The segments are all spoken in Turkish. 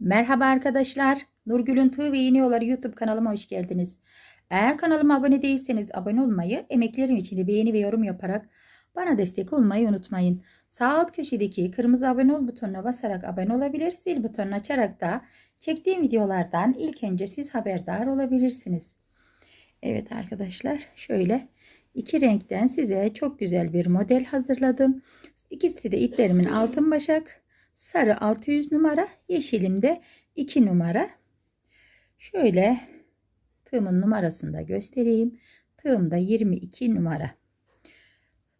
Merhaba arkadaşlar. Nurgül'ün Tığ ve İğne Yolları YouTube kanalıma hoş geldiniz. Eğer kanalıma abone değilseniz abone olmayı, emeklerim için de beğeni ve yorum yaparak bana destek olmayı unutmayın. Sağ alt köşedeki kırmızı abone ol butonuna basarak abone olabilir, zil butonunu açarak da çektiğim videolardan ilk önce siz haberdar olabilirsiniz. Evet arkadaşlar şöyle iki renkten size çok güzel bir model hazırladım. İkisi de iplerimin altın başak. Sarı 600 numara, yeşilimde 2 numara. Şöyle tığımın numarasını da göstereyim. Tığımda 22 numara.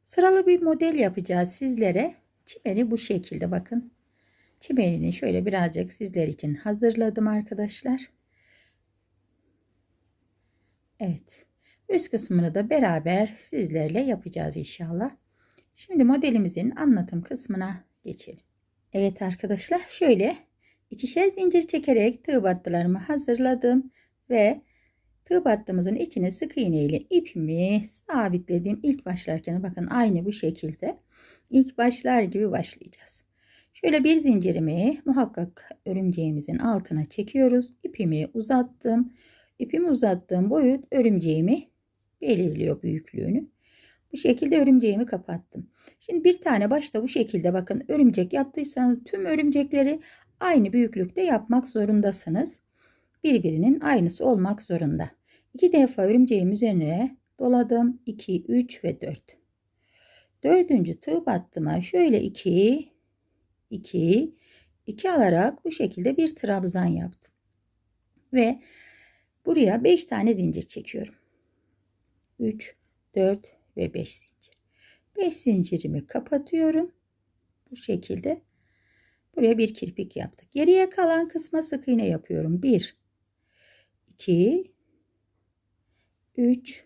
Sıralı bir model yapacağız sizlere. Çimeni bu şekilde bakın. Çimenini şöyle birazcık sizler için hazırladım arkadaşlar. Evet. Üst kısmını da beraber sizlerle yapacağız inşallah. Şimdi modelimizin anlatım kısmına geçelim. Evet arkadaşlar şöyle ikişer zincir çekerek tığ battılarımı hazırladım ve tığ battığımızın içine sık iğne ile ipimi sabitledim. İlk başlarken bakın aynı bu şekilde ilk başlar gibi başlayacağız. Şöyle bir zincirimi muhakkak örümceğimizin altına çekiyoruz. İpimi uzattım. İpimi uzattığım boyut örümceğimi belirliyor büyüklüğünü. Bu şekilde örümceğimi kapattım. Şimdi bir tane başta bu şekilde bakın örümcek yaptıysanız tüm örümcekleri aynı büyüklükte yapmak zorundasınız. Birbirinin aynısı olmak zorunda. İki defa örümceğim üzerine doladım. 2, 3 ve 4. Dördüncü tığ battıma şöyle 2, 2, 2 alarak bu şekilde bir trabzan yaptım. Ve buraya 5 tane zincir çekiyorum. 3, 4 ve 5 zincir. 5 zincirimi kapatıyorum. Bu şekilde buraya bir kirpik yaptık. Geriye kalan kısma sık iğne yapıyorum. 1 2 3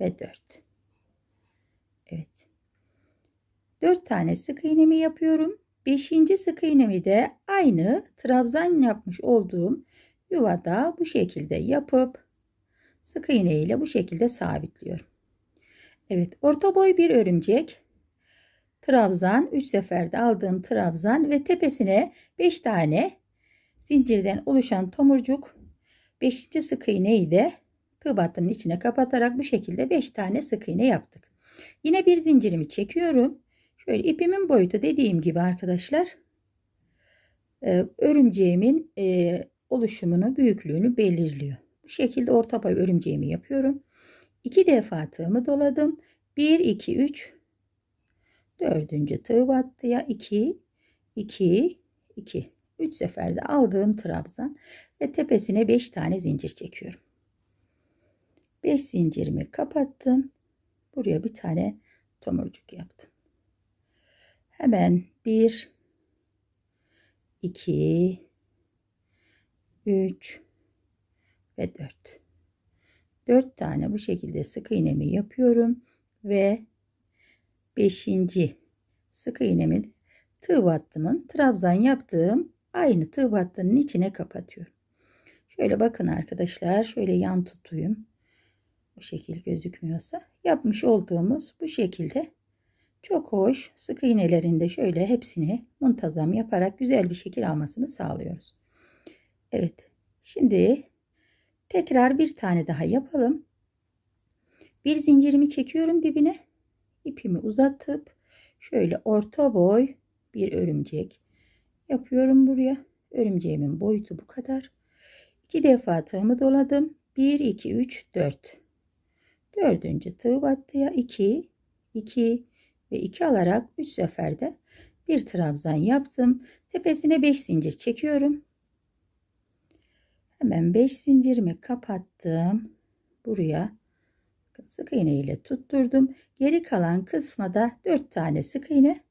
ve 4. Evet. 4 tane sık iğnemi yapıyorum. 5. sık iğnemi de aynı trabzan yapmış olduğum yuvada bu şekilde yapıp sık iğne ile bu şekilde sabitliyorum. Evet orta boy bir örümcek. Trabzan 3 seferde aldığım trabzan ve tepesine 5 tane zincirden oluşan tomurcuk 5. sık iğneyi de tığ battının içine kapatarak bu şekilde 5 tane sık iğne yaptık. Yine bir zincirimi çekiyorum. Şöyle ipimin boyutu dediğim gibi arkadaşlar örümceğimin oluşumunu büyüklüğünü belirliyor. Bu şekilde orta boy örümceğimi yapıyorum. 2 defa tığımı doladım. 1 2 3 dördüncü tığ battıya 2 2 2 3 seferde aldığım trabzan ve tepesine 5 tane zincir çekiyorum. 5 zincirimi kapattım. Buraya bir tane tomurcuk yaptım. Hemen 1 2 3 ve 4 4 tane bu şekilde sık iğnemi yapıyorum ve 5. sık iğnemi tığ battımın trabzan yaptığım aynı tığ battının içine kapatıyorum. Şöyle bakın arkadaşlar şöyle yan tutuyum. Bu şekil gözükmüyorsa yapmış olduğumuz bu şekilde çok hoş sık iğnelerinde şöyle hepsini muntazam yaparak güzel bir şekil almasını sağlıyoruz. Evet şimdi Tekrar bir tane daha yapalım. Bir zincirimi çekiyorum dibine. İpimi uzatıp şöyle orta boy bir örümcek yapıyorum buraya. Örümceğimin boyutu bu kadar. İki defa tığımı doladım. 1 2 3 4. Dördüncü tığ battıya 2 2 ve 2 alarak 3 seferde bir trabzan yaptım. Tepesine 5 zincir çekiyorum. Hemen 5 zincirimi kapattım. Buraya sık iğne ile tutturdum. Geri kalan kısma da 4 tane sık iğne.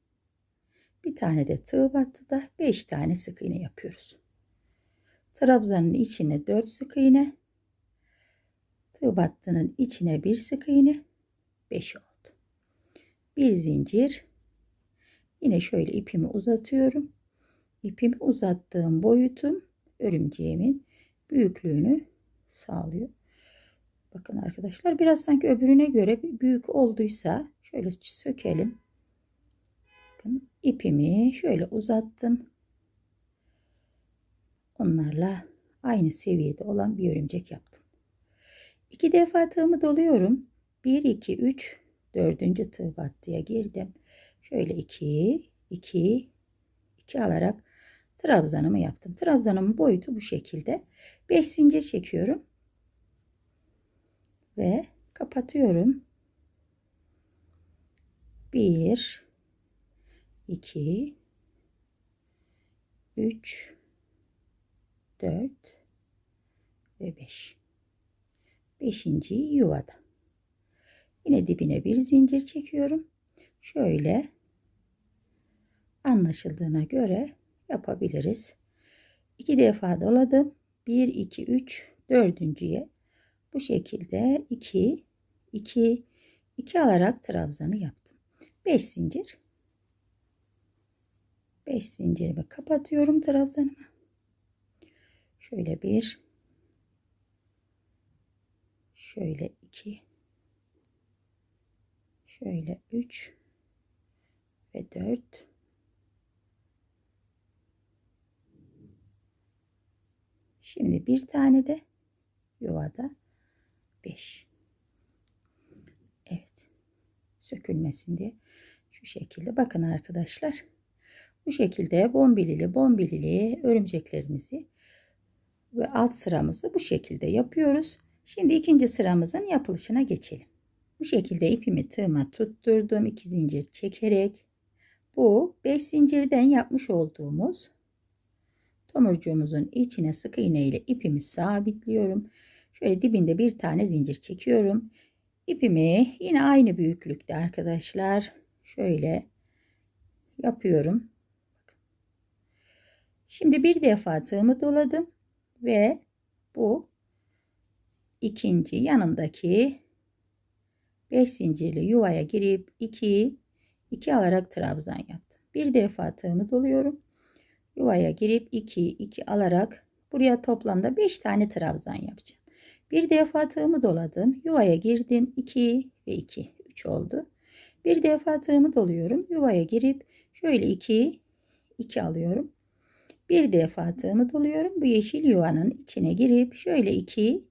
Bir tane de tığ battıda 5 tane sık iğne yapıyoruz. Trabzanın içine 4 sık iğne. Tığ battının içine 1 sık iğne. 5 oldu. Bir zincir. Yine şöyle ipimi uzatıyorum. İpimi uzattığım boyutum örümceğimin büyüklüğünü sağlıyor. Bakın arkadaşlar biraz sanki öbürüne göre büyük olduysa şöyle sökelim. Bakın ipimi şöyle uzattım. onlarla aynı seviyede olan bir örümcek yaptım. İki defa tığımı doluyorum. 1 2 3 dördüncü tığ battıya girdim. Şöyle 2 2 2 alarak trabzanımı yaptım. Trabzanımın boyutu bu şekilde. 5 zincir çekiyorum. Ve kapatıyorum. 1 2 3 4 ve 5. Beşinci yuvada. Yine dibine bir zincir çekiyorum. Şöyle anlaşıldığına göre yapabiliriz. İki defa doladım. 1 2 3 dördüncüye bu şekilde 2 2 2 alarak trabzanı yaptım. 5 zincir 5 zincirimi kapatıyorum trabzanımı. Şöyle bir şöyle 2 şöyle 3 ve 4 Şimdi bir tane de yuvada 5. Evet. Sökülmesin diye şu şekilde bakın arkadaşlar. Bu şekilde bombilili bombilili örümceklerimizi ve alt sıramızı bu şekilde yapıyoruz. Şimdi ikinci sıramızın yapılışına geçelim. Bu şekilde ipimi tığıma tutturdum. 2 zincir çekerek bu 5 zincirden yapmış olduğumuz tomurcuğumuzun içine sık iğne ile ipimi sabitliyorum. Şöyle dibinde bir tane zincir çekiyorum. İpimi yine aynı büyüklükte arkadaşlar şöyle yapıyorum. Şimdi bir defa tığımı doladım ve bu ikinci yanındaki 5 zincirli yuvaya girip 2 2 alarak trabzan yaptım. Bir defa tığımı doluyorum. Yuvaya girip 2 2 alarak buraya toplamda 5 tane trabzan yapacağım. Bir defa tığımı doladım. Yuvaya girdim. 2 ve 2 3 oldu. Bir defa tığımı doluyorum. Yuvaya girip şöyle 2 2 alıyorum. Bir defa tığımı doluyorum. Bu yeşil yuvanın içine girip şöyle 2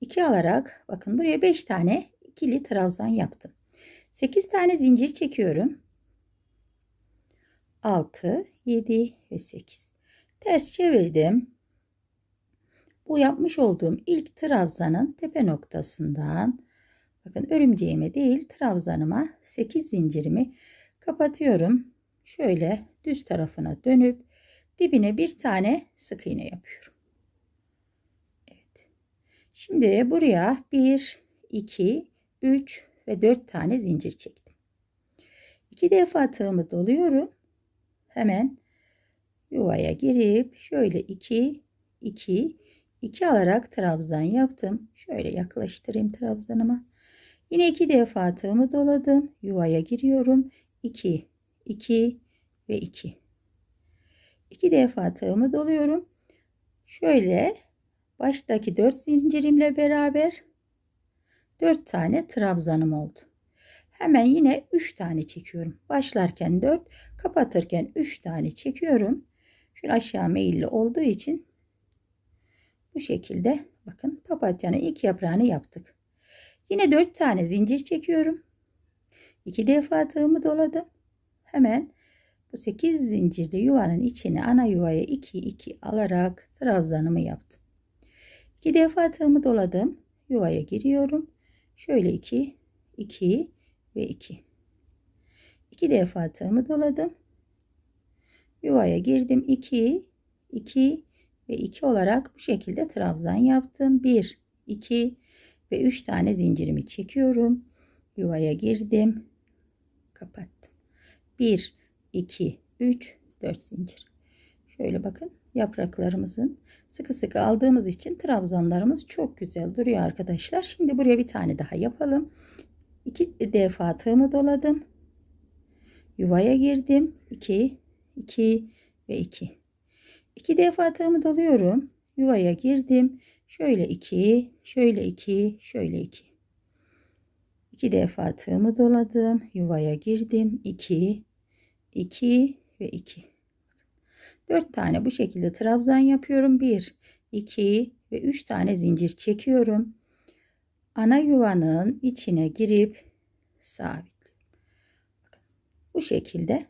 2 alarak bakın buraya 5 tane ikili trabzan yaptım. 8 tane zincir çekiyorum. 6, 7 ve 8. Ters çevirdim. Bu yapmış olduğum ilk trabzanın tepe noktasından bakın örümceğime değil trabzanıma 8 zincirimi kapatıyorum. Şöyle düz tarafına dönüp dibine bir tane sık iğne yapıyorum. Evet. Şimdi buraya 1, 2, 3 ve 4 tane zincir çektim. 2 defa tığımı doluyorum. Hemen yuvaya girip şöyle 2 2 2 alarak trabzan yaptım. Şöyle yaklaştırayım trabzanıma. Yine 2 defa tığımı doladım. Yuvaya giriyorum. 2 2 ve 2. 2 defa tığımı doluyorum. Şöyle baştaki 4 zincirimle beraber 4 tane trabzanım oldu. Hemen yine 3 tane çekiyorum. Başlarken 4, kapatırken 3 tane çekiyorum. Şöyle aşağı meyilli olduğu için bu şekilde bakın papatyanın ilk yaprağını yaptık. Yine 4 tane zincir çekiyorum. 2 defa tığımı doladım. Hemen bu 8 zincirli yuvanın içine ana yuvaya 2 2 alarak trabzanımı yaptım. 2 defa tığımı doladım. Yuvaya giriyorum. Şöyle 2 2 ve 2. 2 defa tığımı doladım. Yuvaya girdim. 2 2 ve 2 olarak bu şekilde trabzan yaptım. 1 2 ve 3 tane zincirimi çekiyorum. Yuvaya girdim. Kapattım. 1 2 3 4 zincir. Şöyle bakın yapraklarımızın sıkı sıkı aldığımız için trabzanlarımız çok güzel duruyor arkadaşlar. Şimdi buraya bir tane daha yapalım. 2 defa tığımı doladım. Yuvaya girdim. 2 2 ve 2. 2 defa tığımı doluyorum. Yuvaya girdim. Şöyle 2, şöyle 2, şöyle 2. 2 defa tığımı doladım. Yuvaya girdim. 2 2 ve 2. 4 tane bu şekilde trabzan yapıyorum. 1, 2 ve 3 tane zincir çekiyorum. Ana yuvanın içine girip sabitliyorum. Bu şekilde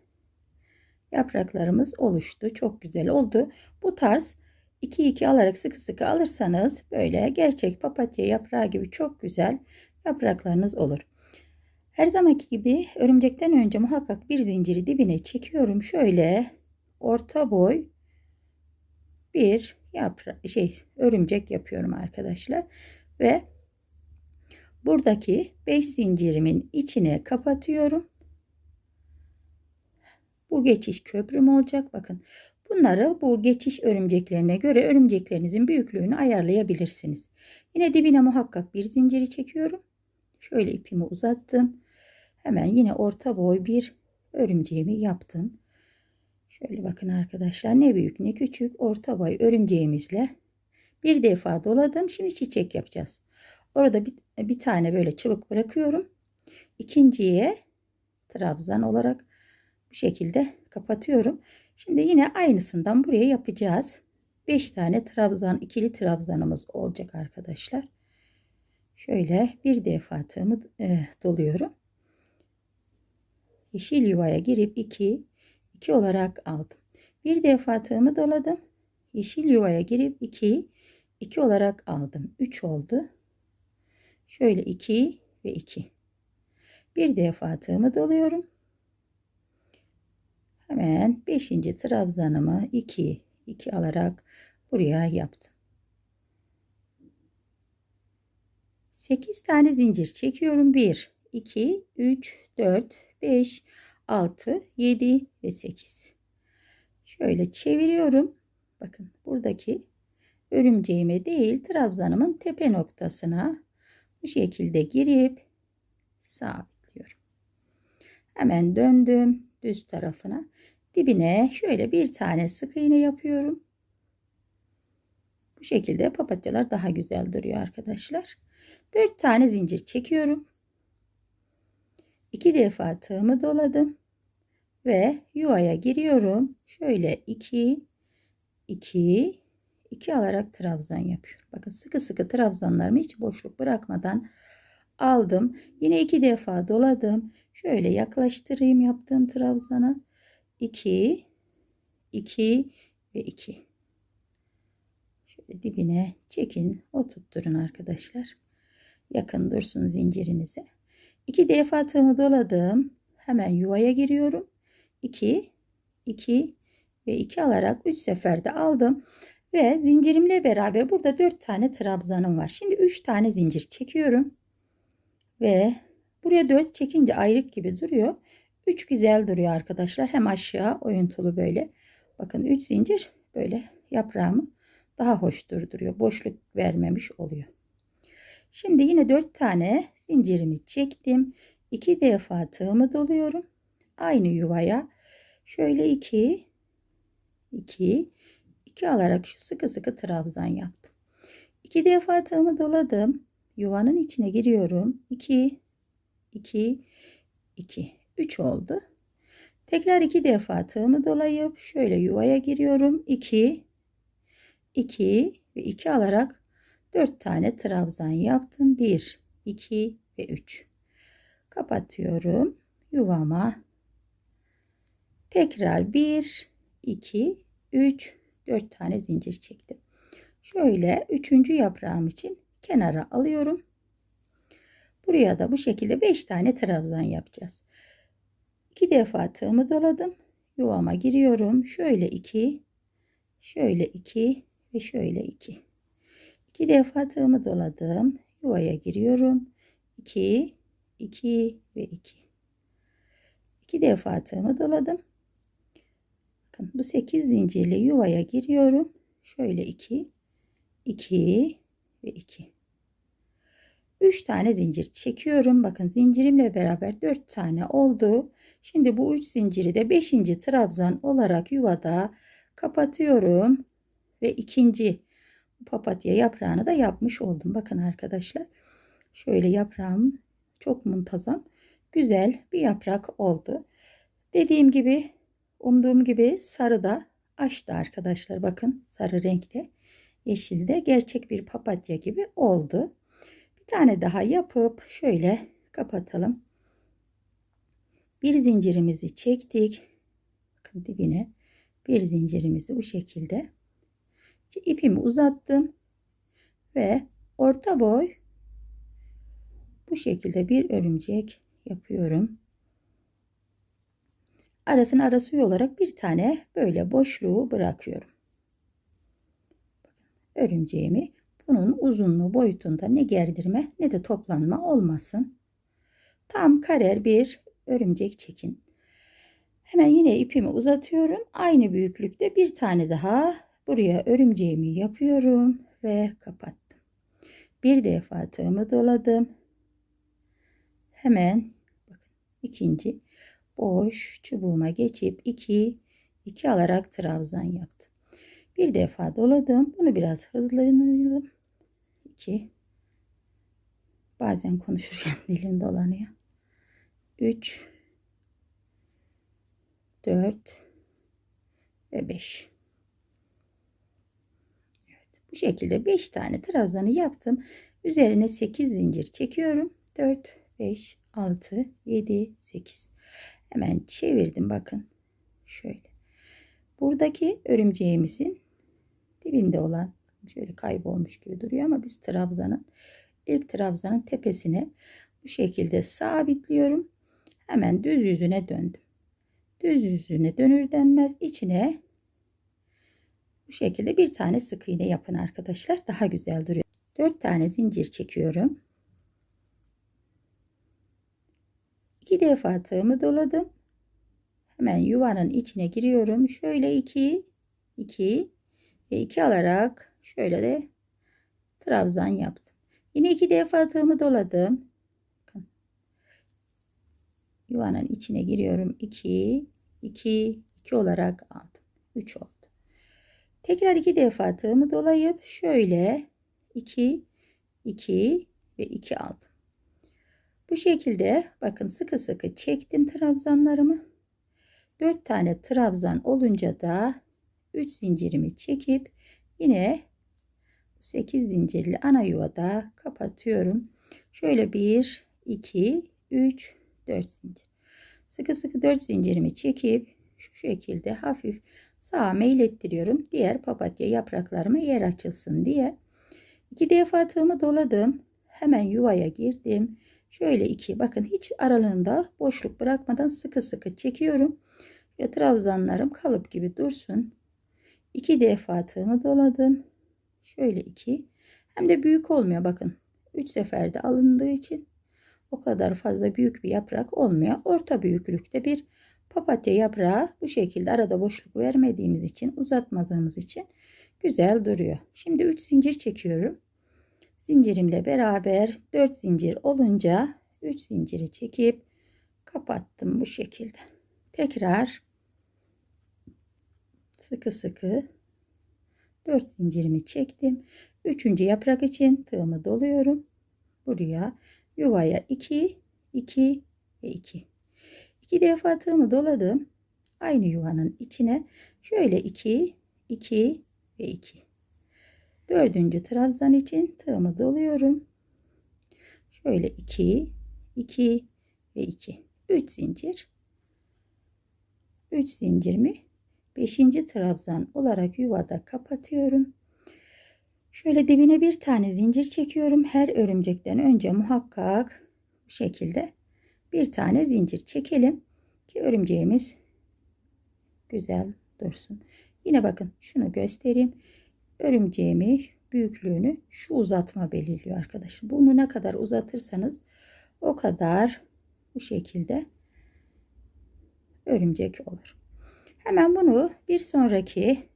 yapraklarımız oluştu. Çok güzel oldu. Bu tarz 2-2 alarak sıkı sıkı alırsanız böyle gerçek papatya yaprağı gibi çok güzel yapraklarınız olur. Her zamanki gibi örümcekten önce muhakkak bir zinciri dibine çekiyorum. Şöyle orta boy bir yapra şey örümcek yapıyorum arkadaşlar ve buradaki 5 zincirimin içine kapatıyorum. Bu geçiş köprüm olacak. Bakın bunları bu geçiş örümceklerine göre örümceklerinizin büyüklüğünü ayarlayabilirsiniz. Yine dibine muhakkak bir zinciri çekiyorum. Şöyle ipimi uzattım. Hemen yine orta boy bir örümceğimi yaptım. Şöyle bakın arkadaşlar ne büyük ne küçük orta boy örümceğimizle bir defa doladım. Şimdi çiçek yapacağız. Orada bir, bir tane böyle çubuk bırakıyorum. İkinciye trabzan olarak bu şekilde kapatıyorum. Şimdi yine aynısından buraya yapacağız. 5 tane trabzan, ikili trabzanımız olacak arkadaşlar. Şöyle bir defa tığımı e, doluyorum. Yeşil yuvaya girip 2 2 olarak aldım. Bir defa tığımı doladım. Yeşil yuvaya girip 2 2 olarak aldım. 3 oldu. Şöyle 2 ve 2. Bir defa tığımı doluyorum. Hemen 5. trabzanımı 2 2 alarak buraya yaptım. 8 tane zincir çekiyorum. 1 2 3 4 5 6 7 ve 8. Şöyle çeviriyorum. Bakın buradaki örümceğime değil trabzanımın tepe noktasına bu şekilde girip sabitliyorum. Hemen döndüm düz tarafına. Dibine şöyle bir tane sık iğne yapıyorum. Bu şekilde papatyalar daha güzel duruyor arkadaşlar. 4 tane zincir çekiyorum. 2 defa tığımı doladım ve yuvaya giriyorum. Şöyle 2 2 2 alarak trabzan yapıyorum. Bakın sıkı sıkı trabzanlarımı hiç boşluk bırakmadan aldım. Yine iki defa doladım. Şöyle yaklaştırayım yaptığım trabzanı. 2 2 ve 2. Şöyle dibine çekin, oturtturun arkadaşlar. Yakın dursun zincirinize. 2 defa tığımı doladım. Hemen yuvaya giriyorum. 2 2 ve 2 alarak 3 seferde aldım. Ve zincirimle beraber burada 4 tane trabzanım var. Şimdi 3 tane zincir çekiyorum. Ve buraya 4 çekince ayrık gibi duruyor. 3 güzel duruyor arkadaşlar. Hem aşağı oyuntulu böyle. Bakın 3 zincir böyle yaprağımı daha hoş durduruyor. Boşluk vermemiş oluyor. Şimdi yine 4 tane zincirimi çektim. 2 defa tığımı doluyorum. Aynı yuvaya şöyle 2 2 2 alarak şu sıkı sıkı trabzan yaptım. 2 defa tığımı doladım. Yuvanın içine giriyorum. 2 2 2 3 oldu. Tekrar 2 defa tığımı dolayıp şöyle yuvaya giriyorum. 2 2 ve 2 alarak 4 tane trabzan yaptım. 1 2 ve 3. Kapatıyorum. Yuvama tekrar 1 2 3 4 tane zincir çektim. Şöyle üçüncü yaprağım için kenara alıyorum. Buraya da bu şekilde 5 tane trabzan yapacağız. 2 defa tığımı doladım. Yuvama giriyorum. Şöyle 2, şöyle 2 ve şöyle 2. 2 defa tığımı doladım. Yuvaya giriyorum. 2, 2 ve 2. 2 defa tığımı doladım. Bakın bu 8 zincirli yuvaya giriyorum. Şöyle 2, 2 ve 2. 3 tane zincir çekiyorum. Bakın zincirimle beraber 4 tane oldu. Şimdi bu 3 zinciri de 5. trabzan olarak yuvada kapatıyorum. Ve ikinci papatya yaprağını da yapmış oldum. Bakın arkadaşlar. Şöyle yaprağım çok muntazam. Güzel bir yaprak oldu. Dediğim gibi umduğum gibi sarı da açtı arkadaşlar. Bakın sarı renkte yeşilde gerçek bir papatya gibi oldu. Bir tane daha yapıp şöyle kapatalım. Bir zincirimizi çektik. Bakın dibine bir zincirimizi bu şekilde ipimi uzattım ve orta boy bu şekilde bir örümcek yapıyorum. Arasına ara suyu olarak bir tane böyle boşluğu bırakıyorum. Örümceğimi bunun uzunluğu boyutunda ne gerdirme ne de toplanma olmasın. Tam karer bir örümcek çekin. Hemen yine ipimi uzatıyorum. Aynı büyüklükte bir tane daha buraya örümceğimi yapıyorum ve kapattım. Bir defa tığımı doladım. Hemen ikinci boş çubuğuma geçip 2 2 alarak trabzan yaptım. Bir defa doladım. Bunu biraz hızlanalım. 2 Bazen konuşurken dilim dolanıyor. 3 4 ve 5 Evet, bu şekilde 5 tane trabzanı yaptım. Üzerine 8 zincir çekiyorum. 4 5 6 7 8 Hemen çevirdim bakın. Şöyle. Buradaki örümceğimizin dibinde olan şöyle kaybolmuş gibi duruyor ama biz trabzanın ilk trabzanın tepesine bu şekilde sabitliyorum. Hemen düz yüzüne döndüm. Düz yüzüne dönür denmez içine bu şekilde bir tane sık iğne yapın arkadaşlar. Daha güzel duruyor. 4 tane zincir çekiyorum. 2 defa tığımı doladım. Hemen yuvanın içine giriyorum. Şöyle 2 2 ve 2 alarak şöyle de trabzan yaptım. Yine 2 defa tığımı doladım. Yuvanın içine giriyorum. 2 2 2 olarak aldım. 3 oldu. Tekrar 2 defa tığımı dolayıp şöyle 2 2 ve 2 aldım. Bu şekilde bakın sıkı sıkı çektim trabzanlarımı. 4 tane trabzan olunca da 3 zincirimi çekip yine 8 zincirli ana yuvada kapatıyorum. Şöyle 1 2 3 4 zincir. Sıkı sıkı 4 zincirimi çekip şu şekilde hafif sağa meylettiriyorum. Diğer papatya yapraklarıma yer açılsın diye. 2 defa tığımı doladım. Hemen yuvaya girdim. Şöyle iki bakın hiç aralığında boşluk bırakmadan sıkı sıkı çekiyorum. Ve trabzanlarım kalıp gibi dursun. İki defa tığımı doladım. Şöyle iki. Hem de büyük olmuyor bakın. Üç seferde alındığı için o kadar fazla büyük bir yaprak olmuyor. Orta büyüklükte bir papatya yaprağı bu şekilde arada boşluk vermediğimiz için uzatmadığımız için güzel duruyor. Şimdi 3 zincir çekiyorum zincirimle beraber 4 zincir olunca 3 zinciri çekip kapattım bu şekilde. Tekrar sıkı sıkı 4 zincirimi çektim. Üçüncü yaprak için tığımı doluyorum. Buraya yuvaya 2 2 ve 2. 2 defa tığımı doladım. Aynı yuvanın içine şöyle 2 2 ve 2. Dördüncü trabzan için tığımı doluyorum. Şöyle 2, 2 ve 2. 3 zincir. 3 zincirimi 5. trabzan olarak yuvada kapatıyorum. Şöyle dibine bir tane zincir çekiyorum. Her örümcekten önce muhakkak bu şekilde bir tane zincir çekelim ki örümceğimiz güzel dursun. Yine bakın şunu göstereyim örümceğimi büyüklüğünü şu uzatma belirliyor arkadaşlar. Bunu ne kadar uzatırsanız o kadar bu şekilde örümcek olur. Hemen bunu bir sonraki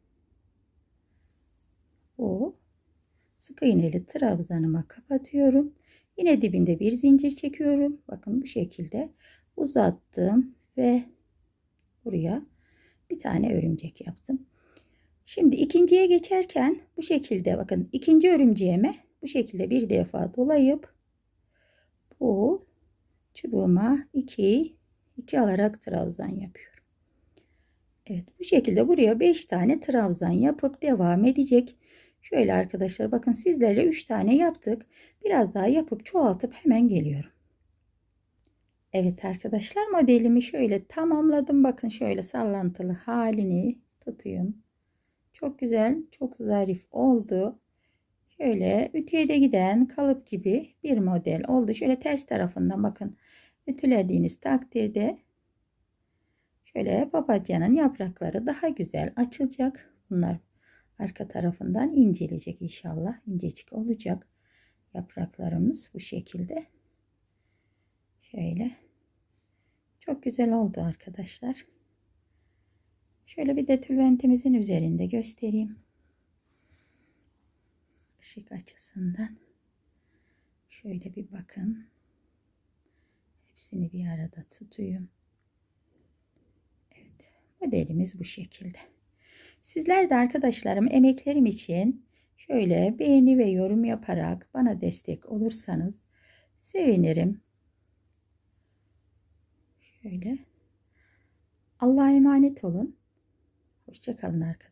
o sık iğneli trabzanıma kapatıyorum. Yine dibinde bir zincir çekiyorum. Bakın bu şekilde uzattım ve buraya bir tane örümcek yaptım. Şimdi ikinciye geçerken bu şekilde bakın ikinci örümceğime bu şekilde bir defa dolayıp bu çubuğuma 2 2 alarak trabzan yapıyorum. Evet bu şekilde buraya 5 tane trabzan yapıp devam edecek. Şöyle arkadaşlar bakın sizlerle 3 tane yaptık. Biraz daha yapıp çoğaltıp hemen geliyorum. Evet arkadaşlar modelimi şöyle tamamladım. Bakın şöyle sallantılı halini tutuyorum. Çok güzel, çok zarif oldu. Şöyle ütüye de giden kalıp gibi bir model oldu. Şöyle ters tarafından bakın ütülediğiniz takdirde şöyle papatyanın yaprakları daha güzel açılacak. Bunlar arka tarafından incelecek inşallah. incecik olacak yapraklarımız bu şekilde. Şöyle. Çok güzel oldu arkadaşlar. Şöyle bir de tülbentimizin üzerinde göstereyim. Işık açısından. Şöyle bir bakın. Hepsini bir arada tutuyum. Evet. Modelimiz bu şekilde. Sizler de arkadaşlarım emeklerim için şöyle beğeni ve yorum yaparak bana destek olursanız sevinirim. Şöyle. Allah'a emanet olun. Hoşçakalın arkadaşlar.